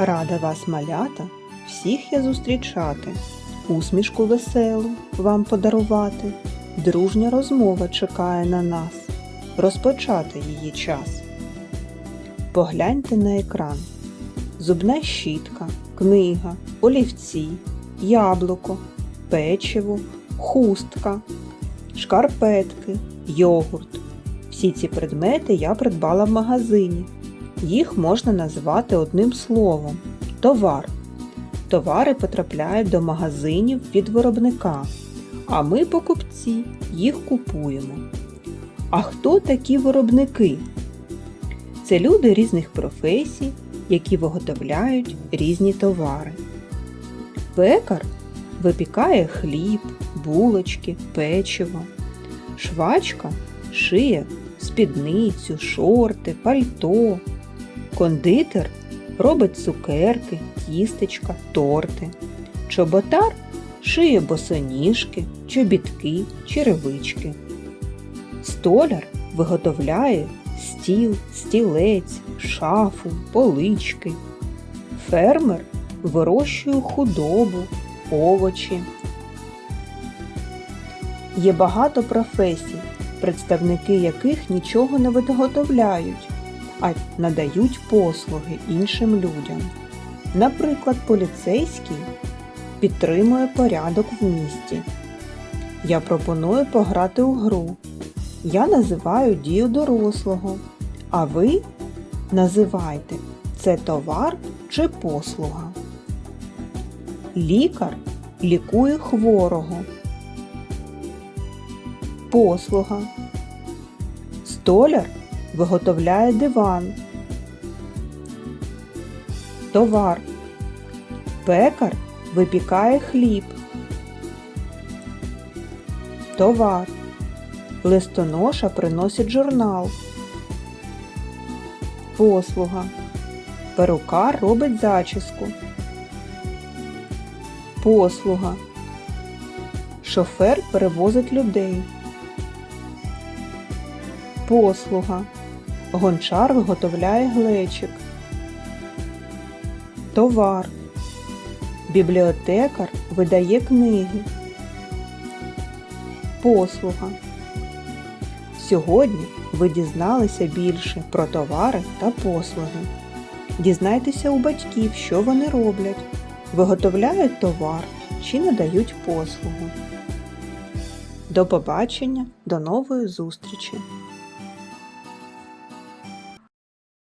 Рада вас, малята, всіх я зустрічати, усмішку веселу вам подарувати. Дружня розмова чекає на нас, розпочати її час. Погляньте на екран. Зубна щітка, книга, олівці, яблуко, печиво, хустка, шкарпетки, йогурт. Всі ці предмети я придбала в магазині. Їх можна назвати одним словом товар. Товари потрапляють до магазинів від виробника, а ми, покупці, їх купуємо. А хто такі виробники? Це люди різних професій, які виготовляють різні товари. Пекар випікає хліб, булочки, печиво. Швачка шиє спідницю, шорти, пальто. Кондитер робить цукерки, тістечка, торти. Чоботар шиє босоніжки, чобітки, черевички. Столяр виготовляє стіл, стілець, шафу, полички. Фермер вирощує худобу, овочі. Є багато професій, представники яких нічого не виготовляють, а надають послуги іншим людям. Наприклад, поліцейський підтримує порядок в місті. Я пропоную пограти у гру. Я називаю дію дорослого, а ви називайте це товар чи послуга. Лікар лікує хворого. Послуга. Столяр виготовляє диван. Товар. Пекар випікає хліб. Товар. Листоноша приносить журнал. Послуга. Перукар робить зачіску. Послуга. Шофер перевозить людей. Послуга. Гончар виготовляє глечик. Товар. Бібліотекар видає книги. Послуга. Сьогодні ви дізналися більше про товари та послуги. Дізнайтеся у батьків, що вони роблять, виготовляють товар чи надають послугу. До побачення, до нової зустрічі!